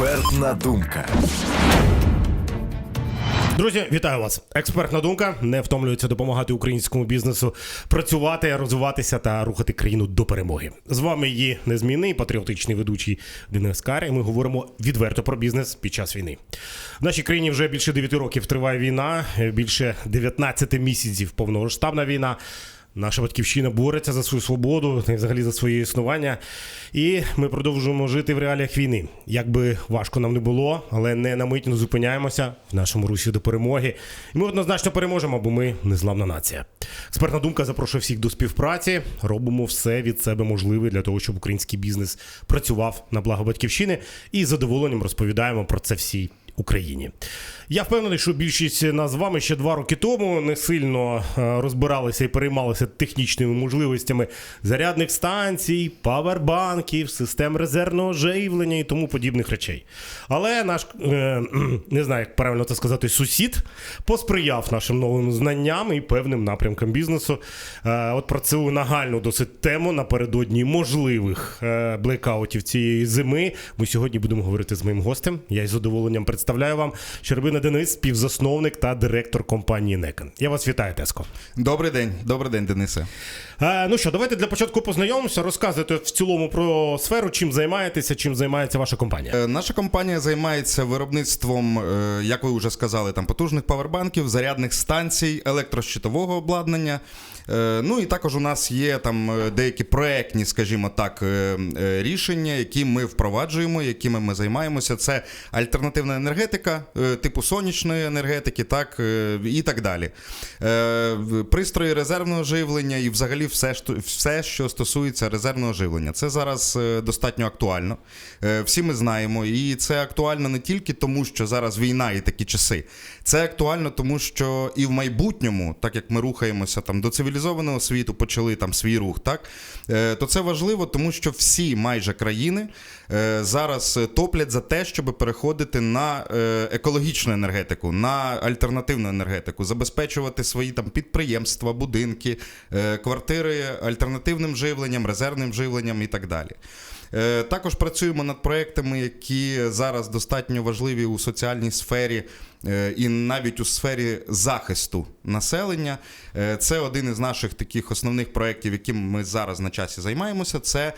Експертна думка. Друзі, вітаю вас! Експертна думка не втомлюється допомагати українському бізнесу працювати, розвиватися та рухати країну до перемоги. З вами її незмінний патріотичний ведучий Денис Кар. І ми говоримо відверто про бізнес під час війни. В нашій країні вже більше 9 років триває війна, більше 19 місяців повномасштабна війна. Наша батьківщина бореться за свою свободу і взагалі за своє існування. І ми продовжуємо жити в реаліях війни. Як би важко нам не було, але не на мить не зупиняємося в нашому русі до перемоги. І ми однозначно переможемо, бо ми незламна нація. Експертна думка запрошує всіх до співпраці. Робимо все від себе можливе для того, щоб український бізнес працював на благо батьківщини і з задоволенням розповідаємо про це всій Україні. Я впевнений, що більшість нас з вами ще два роки тому не сильно е, розбиралися і переймалися технічними можливостями зарядних станцій, павербанків, систем резервного живлення і тому подібних речей. Але наш е, не знаю, як правильно це сказати, сусід посприяв нашим новим знанням і певним напрямкам бізнесу. Е, От про цю нагальну досить тему напередодні можливих блекаутів цієї зими. Ми сьогодні будемо говорити з моїм гостем. Я із задоволенням представляю вам Щербина Денис, співзасновник та директор компанії Некен. Я вас вітаю, Теско. Добрий день, добрий день, Денисе. Е, ну що, давайте для початку познайомимося. Розказуйте в цілому про сферу, чим займаєтеся, чим займається ваша компанія. Е, Наша компанія займається виробництвом, е, як ви вже сказали, там потужних павербанків, зарядних станцій, електрощитового обладнання. Е, Ну і також у нас є там е, деякі проектні, скажімо так, е, е, рішення, які ми впроваджуємо, якими ми займаємося. Це альтернативна енергетика, е, типу сонячної енергетики, так е, і так далі. Е, Пристрої резервного живлення і взагалі все, все, що стосується резервного живлення. Це зараз достатньо актуально. Всі ми знаємо, і це актуально не тільки тому, що зараз війна і такі часи. Це актуально, тому що і в майбутньому, так як ми рухаємося там до цивілізованого світу, почали там свій рух, так то це важливо, тому що всі майже країни зараз топлять за те, щоб переходити на е, екологічну енергетику, на альтернативну енергетику, забезпечувати свої там підприємства, будинки, е, квартири альтернативним живленням, резервним живленням і так далі. Е, Також працюємо над проектами, які зараз достатньо важливі у соціальній сфері і навіть у сфері захисту населення. Це один із наших таких основних проєктів, яким ми зараз на часі займаємося. Це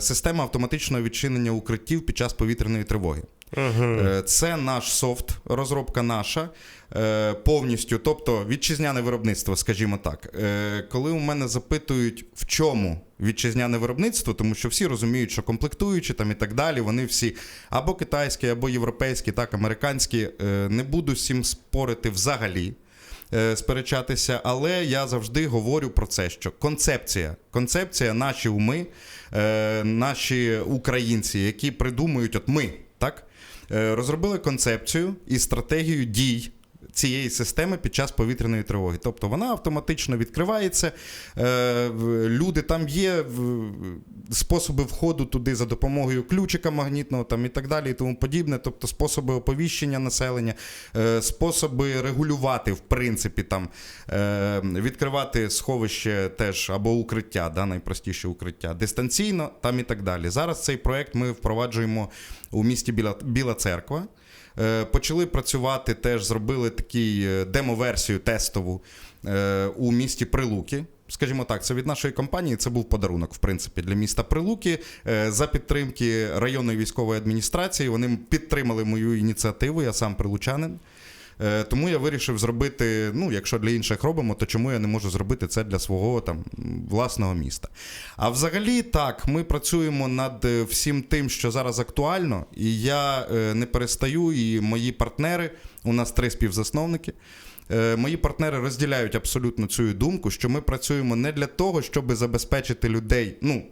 система автоматичного відчинення укриттів під час повітряної тривоги. Е, Це наш софт, розробка наша е, повністю, тобто вітчизняне виробництво, скажімо так. Е, Коли у мене запитують, в чому вітчизняне виробництво, тому що всі розуміють, що комплектуючі там і так далі, вони всі або китайські, або європейські, так, американські. Не буду з цим спорити взагалі. Сперечатися, але я завжди говорю про це, що концепція, концепція, наші уми, наші українці, які придумують, от ми, розробили концепцію і стратегію дій цієї системи під час повітряної тривоги. Тобто вона автоматично відкривається. е, Люди там є способи входу туди за допомогою ключика магнітного там і так далі, і тому подібне. Тобто способи оповіщення населення, е, способи регулювати, в принципі, там е, відкривати сховище теж або укриття, да, найпростіше укриття, дистанційно там і так далі. Зараз цей проект ми впроваджуємо у місті Біла, Біла Церква. Е, Почали працювати, теж зробили такий е, демо-версію тестову е, у місті Прилуки. Скажімо так, це від нашої компанії це був подарунок, в принципі, для міста Прилуки за підтримки районної військової адміністрації. Вони підтримали мою ініціативу, я сам прилучанин. Е, Тому я вирішив зробити, ну, якщо для інших робимо, то чому я не можу зробити це для свого там власного міста? А взагалі, так, ми працюємо над е, всім тим, що зараз актуально, і я е, не перестаю, і мої партнери, у нас три співзасновники. Мої партнери розділяють абсолютно цю думку, що ми працюємо не для того, щоб забезпечити людей. ну,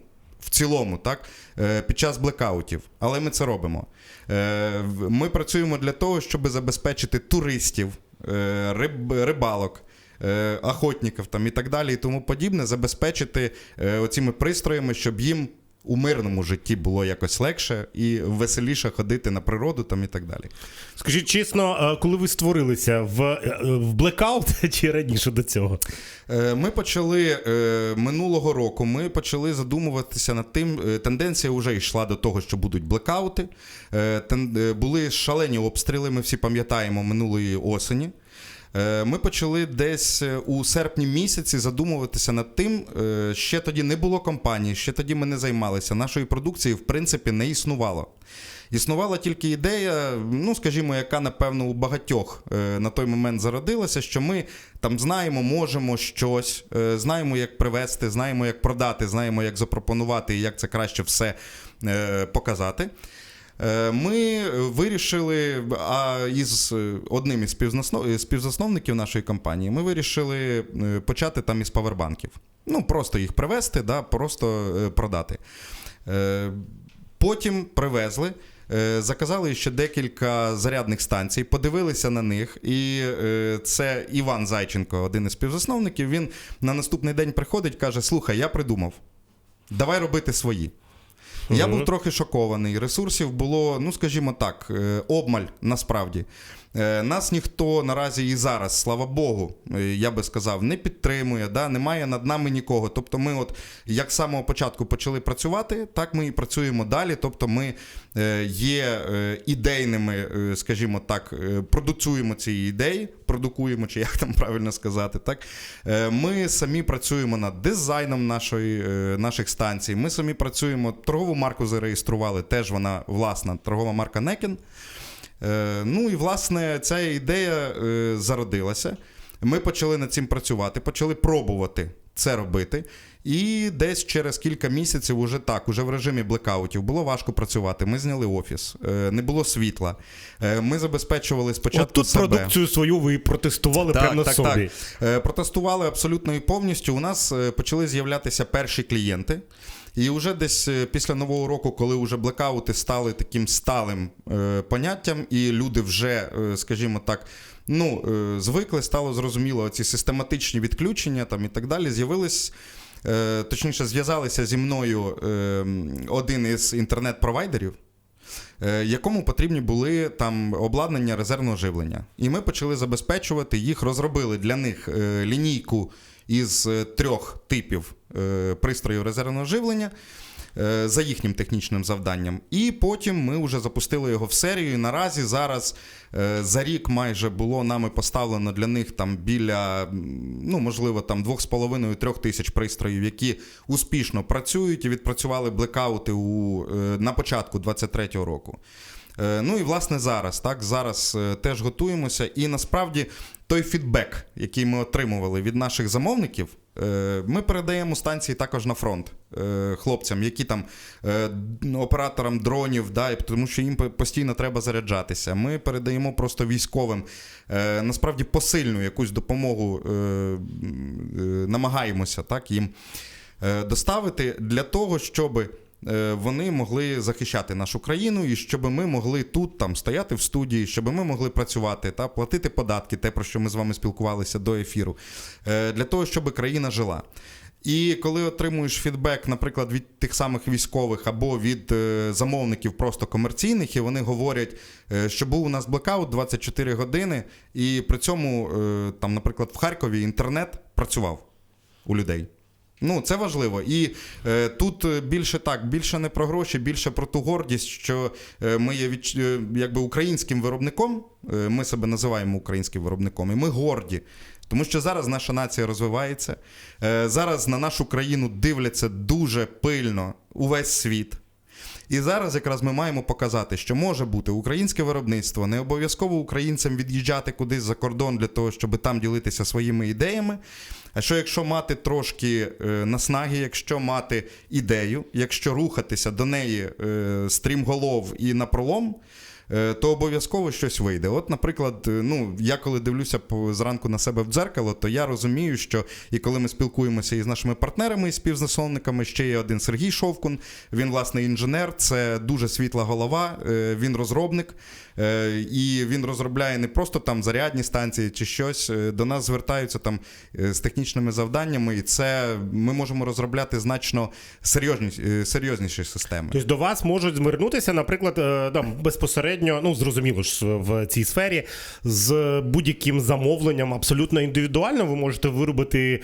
в цілому, так, е, під час блекаутів, але ми це робимо. Е, Ми працюємо для того, щоб забезпечити туристів, е, риб, рибалок. Охотників там і так далі, і тому подібне, забезпечити е, оціми пристроями, щоб їм у мирному житті було якось легше і веселіше ходити на природу там і так далі. Скажіть чесно, е, коли ви створилися в, е, в блекаут чи раніше до цього? Е, Ми почали минулого року. Ми почали задумуватися над тим. Тенденція вже йшла до того, що будуть блекаути. Були шалені обстріли. Ми всі пам'ятаємо минулої осені. Е, Ми почали десь е, у серпні місяці задумуватися над тим. е, Ще тоді не було компанії, ще тоді ми не займалися. Нашої продукції, в принципі, не існувало. Існувала тільки ідея, ну скажімо, яка напевно у багатьох на той момент зародилася, що ми там знаємо, можемо щось, знаємо, як привезти, знаємо, як продати, знаємо, як запропонувати і як це краще все показати. Е, Ми вирішили, а із е, одним із співзасновників нашої компанії, ми вирішили е, почати там із павербанків. Ну, просто їх привезти, да, просто е, продати. Е, Потім привезли. е, Заказали ще декілька зарядних станцій, подивилися на них, і е, це Іван Зайченко, один із співзасновників. Він на наступний день приходить, каже: Слухай, я придумав, давай робити свої. Я був трохи шокований. Ресурсів було, ну скажімо так, е, обмаль насправді. Е, Нас ніхто наразі і зараз, слава Богу, е, я би сказав, не підтримує, да? немає над нами нікого. Тобто, ми, от як з самого початку почали працювати, так ми і працюємо далі. Тобто, ми е, є ідейними, скажімо так, продуцюємо ці ідеї, продукуємо, чи як там правильно сказати. Так? Ми самі працюємо над дизайном нашої, наших станцій. Ми самі працюємо, торгову марку зареєстрували, теж вона власна, торгова марка Некін. Е, Ну і власне ця ідея е, зародилася. Ми почали над цим працювати, почали пробувати це робити. І десь через кілька місяців, уже так, уже в режимі блекаутів, було важко працювати. Ми зняли офіс, е, не було світла. Ми забезпечували спочатку От тут себе. продукцію свою ви протестували прямо на собі. Так. Протестували абсолютно і повністю. У нас почали з'являтися перші клієнти. І вже десь е, після нового року, коли вже блекаути стали таким сталим е, поняттям, і люди вже, е, скажімо так, ну, е, звикли, стало зрозуміло, ці систематичні відключення там і так далі, з'явились. е, Точніше, зв'язалися зі мною е, один із інтернет-провайдерів, е, якому потрібні були там обладнання резервного живлення. І ми почали забезпечувати їх, розробили для них лінійку із трьох типів пристроїв резервного живлення. е, За їхнім технічним завданням, і потім ми вже запустили його в серію. І наразі зараз е, за рік майже було нами поставлено для них там біля, ну можливо, там 2,5-3 тисяч пристроїв, які успішно працюють і відпрацювали блекаути у, е, на початку 23-го року. Е, Ну і власне зараз, так, зараз е, теж готуємося. І насправді той фідбек, який ми отримували від наших замовників, е, ми передаємо станції також на фронт хлопцям, які там операторам дронів, да, тому що їм постійно треба заряджатися. Ми передаємо просто військовим насправді посильну якусь допомогу, намагаємося так, їм доставити для того, щоб е, вони могли захищати нашу країну, і щоб ми могли тут там стояти в студії, щоб ми могли працювати та платити податки, те про що ми з вами спілкувалися до ефіру, е, для того, щоб країна жила. І коли отримуєш фідбек, наприклад, від тих самих військових або від е, замовників просто комерційних, і вони говорять, е, що був у нас блекаут 24 години, і при цьому, е, там, наприклад, в Харкові інтернет працював у людей. Ну, це важливо. І е, тут е, більше так, більше не про гроші, більше про ту гордість, що е, ми є від, е, якби українським виробником. Ми себе називаємо українським виробником, і ми горді. Тому що зараз наша нація розвивається. Зараз на нашу країну дивляться дуже пильно увесь світ. І зараз якраз ми маємо показати, що може бути українське виробництво, не обов'язково українцям від'їжджати кудись за кордон для того, щоб там ділитися своїми ідеями. А що якщо мати трошки е, наснаги, якщо мати ідею, якщо рухатися до неї е, стрімголов і напролом, то обов'язково щось вийде. От, наприклад, е, ну, я коли дивлюся зранку на себе в дзеркало, то я розумію, що і коли ми спілкуємося із нашими партнерами і співзасновниками, ще є один Сергій Шовкун. Він, власне, інженер, це дуже світла голова, е, він розробник. Е, І він розробляє не просто там зарядні станції чи щось. Е, До нас звертаються там е, з технічними завданнями, і це ми можемо розробляти значно серйозні, серйозніші системи. Тобто до вас можуть звернутися, наприклад, там, безпосередньо, ну зрозуміло ж в цій сфері, з будь-яким замовленням абсолютно індивідуально. Ви можете виробити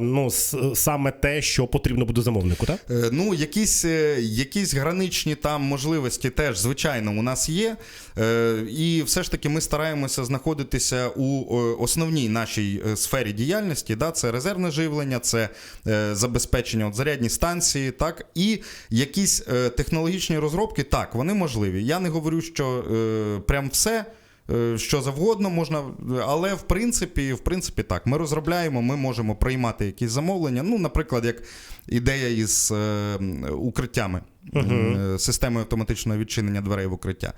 ну, саме те, що потрібно буде замовнику, так? Ну, якісь, якісь граничні там можливості теж, звичайно, у нас є. Е, І все ж таки ми стараємося знаходитися у е, основній нашій е, сфері діяльності. Да? Це резервне живлення, це забезпечення от зарядні станції, так, і якісь технологічні розробки, так, вони можливі. Я не говорю, що прям все. Що завгодно можна, але в принципі, в принципі, так. Ми розробляємо, ми можемо приймати якісь замовлення. Ну, наприклад, як ідея із е, укриттями, е, системою автоматичного відчинення дверей в укриття.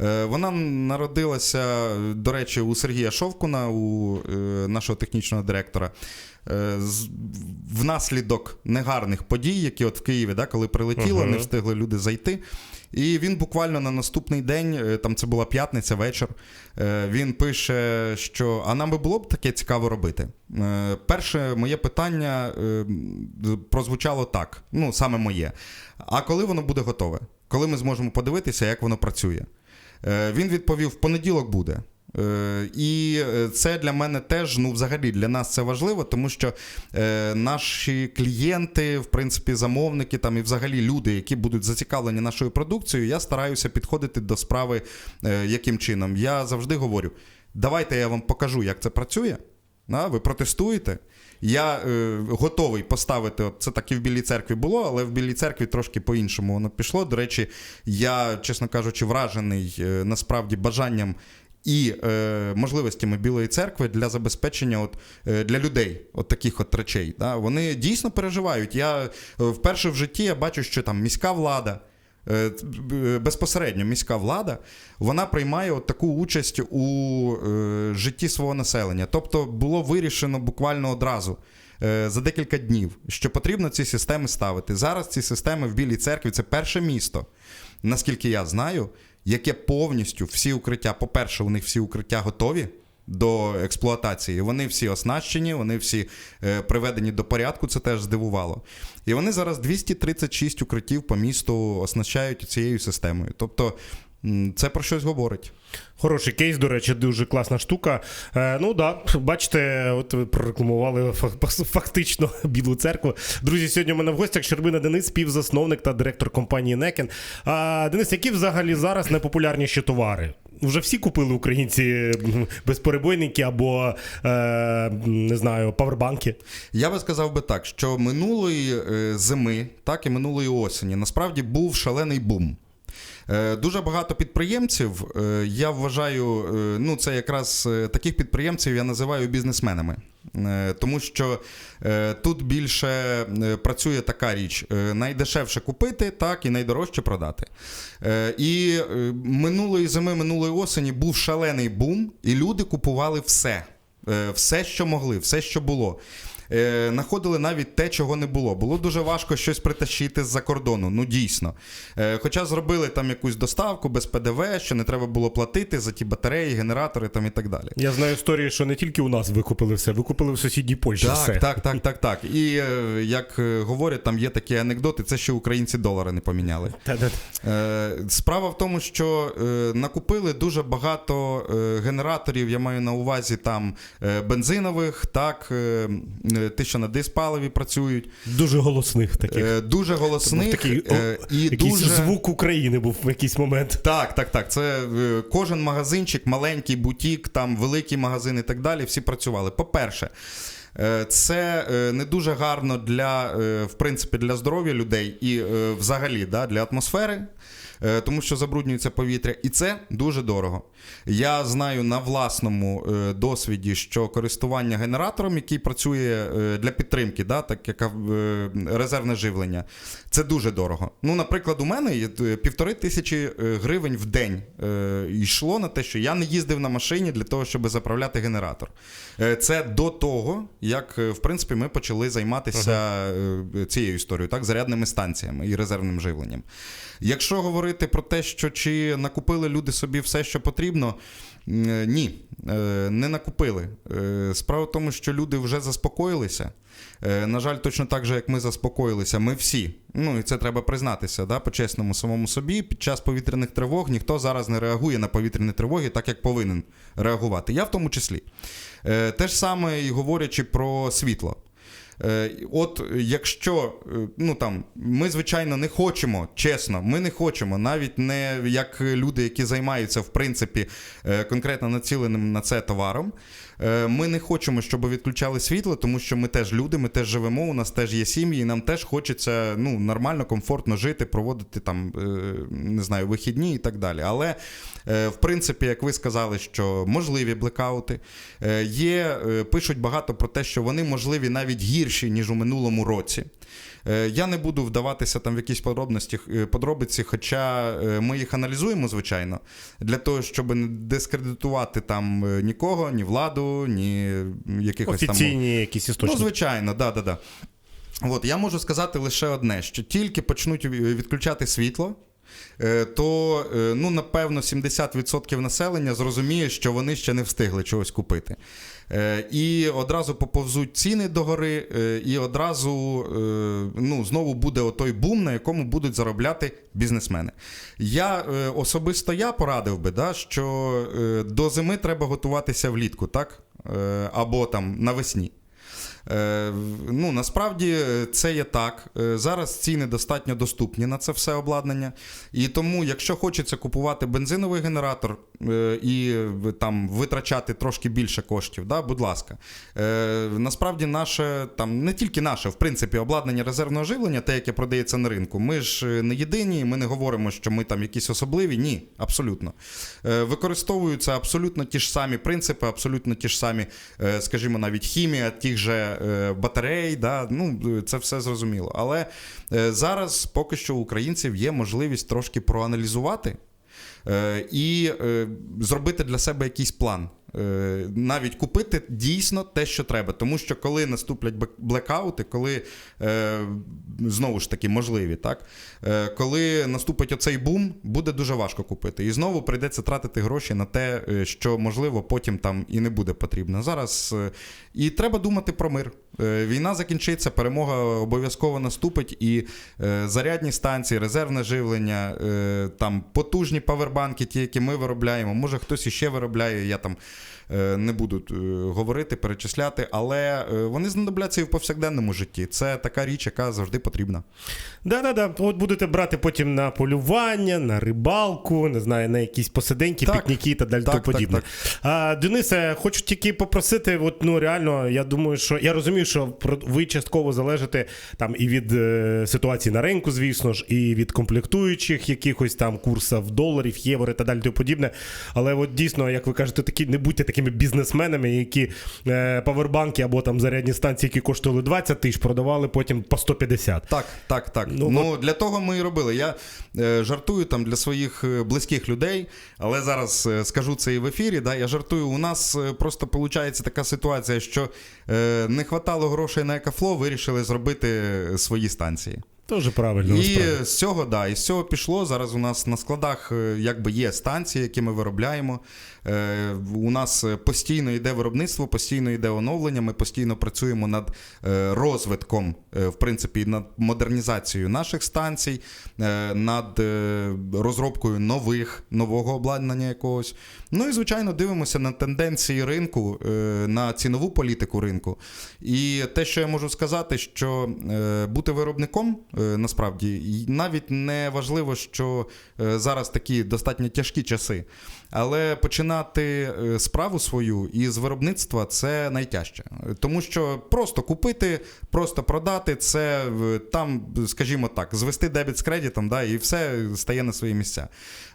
Е, Вона народилася, до речі, у Сергія Шовкуна, у е, нашого технічного директора. е, Внаслідок негарних подій, які от в Києві, да, коли прилетіло, Мгм. не встигли люди зайти. І він буквально на наступний день, там це була п'ятниця, вечір. Він пише, що а нам би було б таке цікаво робити. Перше моє питання прозвучало так: ну, саме моє. А коли воно буде готове? Коли ми зможемо подивитися, як воно працює? Е, Він відповів: в понеділок буде. Е, І е, це для мене теж, ну, взагалі, для нас це важливо, тому що наші клієнти, в принципі, замовники там і взагалі люди, які будуть зацікавлені нашою продукцією, я стараюся підходити до справи яким чином. Я завжди говорю: давайте я вам покажу, як це працює. Да, ви протестуєте. Я е, готовий поставити. От це так і в Білій церкві було, але в Білій церкві трошки по-іншому воно пішло. До речі, я, чесно кажучи, вражений е, насправді бажанням і е, можливостями Білої церкви для забезпечення от, е, для людей от таких от речей. Да? Вони дійсно переживають. Я е, вперше в житті я бачу, що там міська влада. Е, б- Безпосередньо міська влада вона приймає от таку участь у е, житті свого населення. Тобто було вирішено буквально одразу е, за декілька днів, що потрібно ці системи ставити. Зараз ці системи в Білій церкві це перше місто, наскільки я знаю, яке повністю всі укриття, по-перше, у них всі укриття готові. До експлуатації. Вони всі оснащені, вони всі е, приведені до порядку, це теж здивувало. І вони зараз 236 укриттів по місту оснащають цією системою. Тобто це про щось говорить. Хороший кейс, до речі, дуже класна штука. Е, ну да, бачите, от ви прорекламували фа- фактично Білу церкву. Друзі, сьогодні у мене в гостях Щербина Денис, співзасновник та директор компанії Некен. А, Денис, які взагалі зараз найпопулярніші товари? Вже всі купили українці безперебойники або е, не знаю, павербанки. Я би сказав би так, що минулої е, зими, так і минулої осені, насправді був шалений бум. Е, Дуже багато підприємців, е, я вважаю, е, ну це якраз таких підприємців я називаю бізнесменами. Тому що тут більше працює така річ: найдешевше купити, так і найдорожче продати. І минулої зими, минулої осені був шалений бум, і люди купували все. Все, що могли, все, що було. Е, Находили навіть те, чого не було. Було дуже важко щось притащити з-за кордону. Ну дійсно. Е, Хоча зробили там якусь доставку без ПДВ, що не треба було платити за ті батареї, генератори там і так далі. Я знаю історії, що не тільки у нас викупили все, викупили в сусідній Польщі Так, все. так, так, так, так. І е, як е, говорять, там є такі анекдоти, це ще українці долари не поміняли. Е, Справа в тому, що е, накупили дуже багато е, генераторів, я маю на увазі там е, бензинових, так, е, що на диспаливі працюють, Дуже голосних таких. е, дуже голосних такий е, і якийсь дуже... звук України був в якийсь момент. Так, так, так. Це е, кожен магазинчик, маленький бутік, там великий магазин і так далі. Всі працювали. По-перше, це не дуже гарно для, в принципі, для здоров'я людей і взагалі да, для атмосфери. Е, тому що забруднюється повітря, і це дуже дорого. Я знаю на власному е, досвіді, що користування генератором, який працює е, для підтримки, да, так як резервне живлення, це дуже дорого. Ну, наприклад, у мене півтори тисячі гривень в день йшло на те, що я не їздив на машині для того, щоб заправляти генератор. Це до того, як в принципі ми почали займатися е, цією історією, так, зарядними станціями і резервним живленням. Якщо говорити про те, що чи накупили люди собі все, що потрібно, е, ні, е, не накупили. Е, Справа в тому, що люди вже заспокоїлися. На жаль, точно так же, як ми заспокоїлися, ми всі. Ну і це треба признатися, да, по-чесному самому собі. Під час повітряних тривог ніхто зараз не реагує на повітряні тривоги так, як повинен реагувати. Я в тому числі. Те ж саме і говорячи про світло. Е, От якщо е, ну там ми звичайно не хочемо, чесно, ми не хочемо, навіть не як люди, які займаються в принципі е, конкретно націленим на це товаром. Е, Ми не хочемо, щоб відключали світло, тому що ми теж люди, ми теж живемо, у нас теж є сім'ї, і нам теж хочеться ну, нормально, комфортно жити, проводити там е, не знаю, вихідні і так далі. Але е, в принципі, як ви сказали, що можливі блекаути, є, пишуть багато про те, що вони можливі навіть гірші, ніж у минулому році. Я не буду вдаватися там в якісь подробності, подробиці, хоча ми їх аналізуємо, звичайно, для того, щоб не дискредитувати там нікого, ні владу, ні якихось там. Офіційні якісь Ну, звичайно, да, да, да. От, я можу сказати лише одне: що тільки почнуть відключати світло. е, То, е, ну, напевно, 70% населення зрозуміє, що вони ще не встигли чогось купити. Е, І одразу поповзуть ціни догори, е, і одразу е, ну, знову буде отой бум, на якому будуть заробляти бізнесмени. Я особисто я порадив би, да, що до зими треба готуватися влітку, так? Або там навесні. Е, Ну, насправді е, це є так. Е, Зараз ціни достатньо доступні на це все обладнання. І тому, якщо хочеться купувати бензиновий генератор і там витрачати трошки більше коштів, да, будь ласка. Насправді, наше там не тільки наше, в принципі, обладнання резервного живлення, те, яке продається на ринку, ми ж не єдині, ми не говоримо, що ми там якісь особливі. Ні, абсолютно. Використовуються абсолютно ті ж самі принципи, абсолютно ті ж самі, скажімо, навіть хімія, тих же батарей. Да? Ну, це все зрозуміло. Але е, зараз поки що у українців є можливість трошки проаналізувати е, і е, зробити для себе якийсь план. Е, Навіть купити дійсно те, що треба. Тому що коли наступлять блекаути, коли е, знову ж таки можливі, так? Е, коли наступить оцей бум, буде дуже важко купити. І знову прийдеться тратити гроші на те, що можливо потім там і не буде потрібно. Зараз і треба думати про мир. Е, Війна закінчиться, перемога обов'язково наступить, і е, зарядні станції, резервне живлення, е, там потужні павербанки, ті, які ми виробляємо. Може хтось іще виробляє. Я там не буду е, говорити, перечисляти, але е, вони знадобляться і в повсякденному житті. Це така річ, яка завжди потрібна. Да-да-да. От будете брати потім на полювання, на рибалку, не знаю, на якісь посиденьки, Так. пікніки та далі Так, подібне. так. А, Денисе, хочу тільки попросити, от, ну реально, я думаю, що я розумію, що ви частково залежите там і від е, ситуації на ринку, звісно ж, і від комплектуючих якихось там курсів доларів, євро та далі подібне. Але от дійсно, як ви кажете, такі не будьте такими бізнесменами, які е, павербанки або там зарядні станції, які коштували 20 тисяч, продавали потім по 150. Так, так, так. Ну, Ну, для того ми і робили. Я е, жартую там для своїх е, близьких людей, але зараз е, скажу це і в ефірі. Да, я жартую. У нас е, просто виходить така ситуація, що е, не хватало грошей на екофло, вирішили зробити свої станції. Дуже правильно. І з цього, да, і з цього пішло. Зараз у нас на складах якби є станції, які ми виробляємо. Е, у нас е, постійно йде виробництво, постійно йде оновлення. Ми постійно працюємо над е, розвитком, в принципі, над модернізацією наших станцій, над розробкою нових, нового обладнання якогось. Ну і звичайно дивимося на тенденції ринку, на цінову політику ринку. І те, що я можу сказати, що бути виробником насправді. Навіть не важливо, що зараз такі достатньо тяжкі часи. Але починати е, справу свою із виробництва це найтяжче. Тому що просто купити, просто продати це е, там, скажімо так, звести дебіт з кредитом, да, і все стає на свої місця.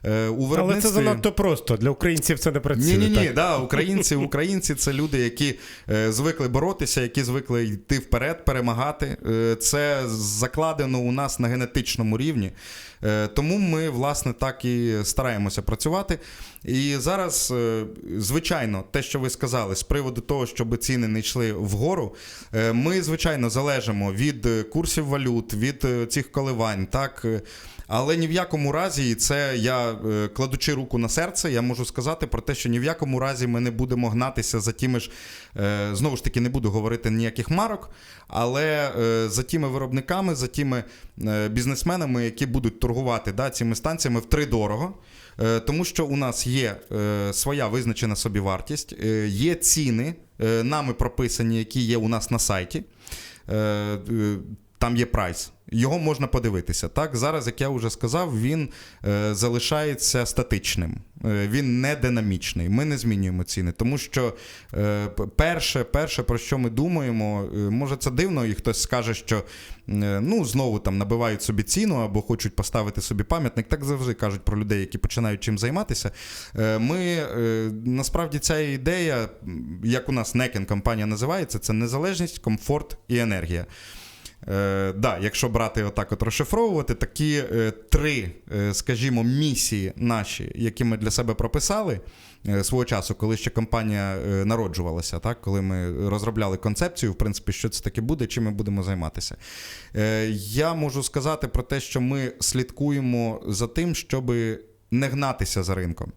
Е, У Але це занадто просто. Для українців це не працює. Ні, ні, ні, так? да, українці, українці це люди, які звикли боротися, які звикли йти вперед, перемагати. Це закладено у нас на генетичному рівні. Тому ми, власне, так і стараємося працювати. І зараз, е, звичайно, те, що ви сказали, з приводу того, щоб ціни не йшли вгору, е, ми, звичайно, залежимо від е, курсів валют, від цих коливань. так. але ні в якому разі, і це я кладучи руку на серце, я можу сказати про те, що ні в якому разі ми не будемо гнатися за тими ж, знову ж таки, не буду говорити ніяких марок, але за тими виробниками, за тими бізнесменами, які будуть торгувати да, цими станціями втридорого. Е, Тому що у нас є е, своя визначена собівартість, вартість, є ціни, е, нами прописані, які є у нас на сайті. Там є прайс. Його можна подивитися. Так, зараз, як я вже сказав, він е, залишається статичним. Е, він не динамічний. Ми не змінюємо ціни. Тому що е, перше, перше, про що ми думаємо, е, може це дивно, і хтось скаже, що е, ну, знову там набивають собі ціну або хочуть поставити собі пам'ятник. Так завжди кажуть про людей, які починають чим займатися. Е, Ми е, насправді ця ідея, як у нас Некен компанія називається, це незалежність, комфорт і енергія. Е, да, якщо брати отак от розшифровувати, такі е, три, е, скажімо, місії наші, які ми для себе прописали е, свого часу, коли ще компанія е, народжувалася, так, коли ми розробляли концепцію, в принципі, що це таке буде, чим ми будемо займатися. Е, я можу сказати про те, що ми слідкуємо за тим, щоб не гнатися за ринком.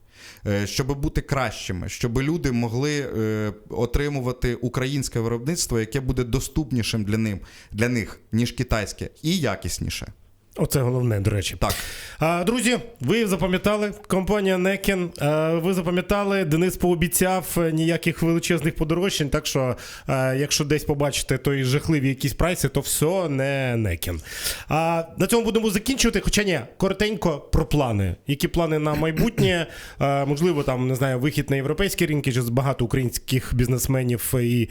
Е, Щоб бути кращими, щоб люди могли е, отримувати українське виробництво, яке буде доступнішим для ним для них, ніж китайське, і якісніше. Оце головне, до речі. Так. А, друзі, ви запам'ятали компанія Некен. Ви запам'ятали, Денис пообіцяв е, ніяких величезних подорожчань. Так що, а, якщо десь побачите той жахливі якісь прайси, то все не Некен. А на цьому будемо закінчувати. Хоча ні, коротенько про плани. Які плани на майбутнє? А, можливо, там не знаю, вихід на європейські ринки, чи багато українських бізнесменів і,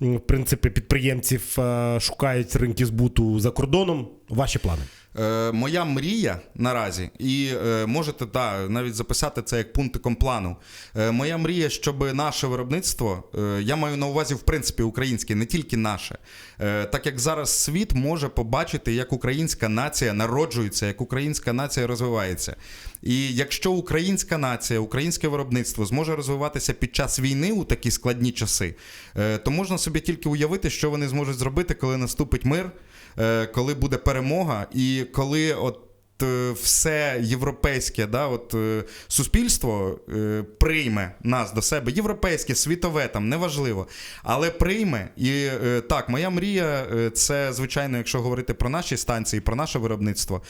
в принципі, підприємців а, шукають ринки збуту за кордоном. Ваші плани. Е, моя мрія наразі, і е, можете та, навіть записати це як пунктиком плану. Е, моя мрія, щоб наше виробництво, я маю на увазі, в принципі, українське, не тільки наше. Так як зараз світ може побачити, як українська нація народжується, як українська нація розвивається. І якщо українська нація, українське виробництво зможе розвиватися під час війни у такі складні часи, то можна собі тільки уявити, що вони зможуть зробити, коли наступить мир коли буде перемога, і коли от. Е, Все європейське, да, от, е, суспільство е, прийме нас до себе, європейське, світове, там неважливо, але прийме. І так, моя мрія це, звичайно, якщо говорити про наші станції, про наше виробництво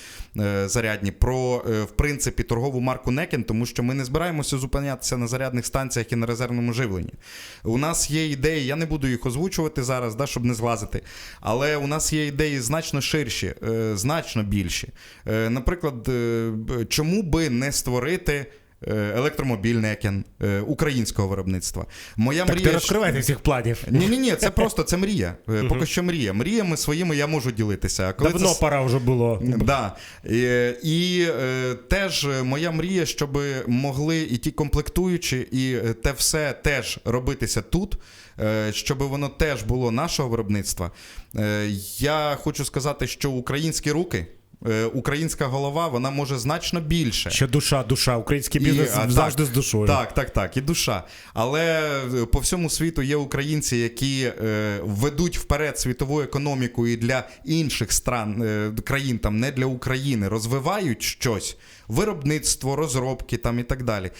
зарядні, про в принципі торгову марку Некен, тому що ми не збираємося зупинятися на зарядних станціях і на резервному живленні. У нас є ідеї, я не буду їх озвучувати зараз, да, щоб не злазити. Але у нас є ідеї значно ширші, значно більші. Наприклад, е, чому би не створити. е, Електромобіль Некен е, українського виробництва. Моя Так мрія. ти що- всіх планів. Ні, ні, ні, це просто це мрія. Поки що мрія. Мріями своїми я можу ділитися. Коли Давно це... пора вже було. Да. І, і теж моя мрія, щоб могли і ті комплектуючі, і те все теж робитися тут, щоб воно теж було нашого виробництва. Я хочу сказати, що українські руки. Е, Українська голова вона може значно більше. Ще душа, душа. Український бізнес І, завжди так, з душою. Так, так, так, і душа. Але е, по всьому світу є українці, які е, ведуть вперед світову економіку і для інших стран, е, країн, там не для України, розвивають щось, виробництво, розробки там і так далі.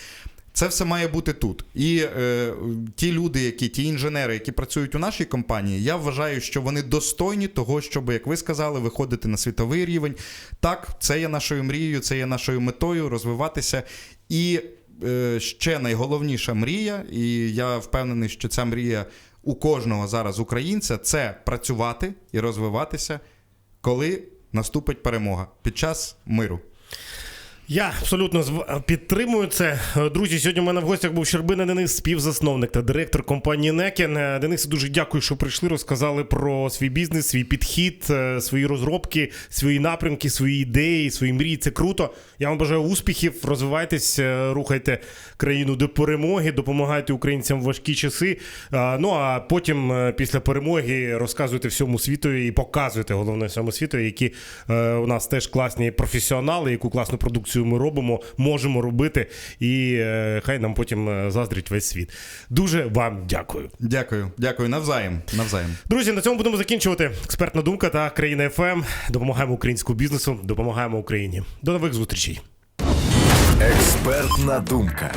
Це все має бути тут. І е, ті люди, які ті інженери, які працюють у нашій компанії, я вважаю, що вони достойні того, щоб, як ви сказали, виходити на світовий рівень. Так, це є нашою мрією, це є нашою метою розвиватися. І е, ще найголовніша мрія, і я впевнений, що ця мрія у кожного зараз українця це працювати і розвиватися, коли наступить перемога під час миру. Я абсолютно підтримую це. Е, Друзі, сьогодні у мене в гостях був Щербина Денис, співзасновник та директор компанії Некен. Е, Денис, дуже дякую, що прийшли, розказали про свій бізнес, свій підхід, е, свої розробки, свої напрямки, свої ідеї, свої мрії. Це круто. Я вам бажаю успіхів, розвивайтесь, е, рухайте країну до перемоги, допомагайте українцям в важкі часи. Ну а потім, е, після перемоги, розказуйте всьому світу і показуйте головне всьому світу, які е, у нас теж класні професіонали, яку класну продукцію ми робимо, можемо робити, і е, хай нам потім е, заздрить весь світ. Дуже вам дякую. Дякую, дякую, навзаєм. навзаєм. Друзі, на цьому будемо закінчувати. Експертна думка та країна ФМ. Допомагаємо українському бізнесу, допомагаємо Україні. До нових зустрічей. Експертна думка.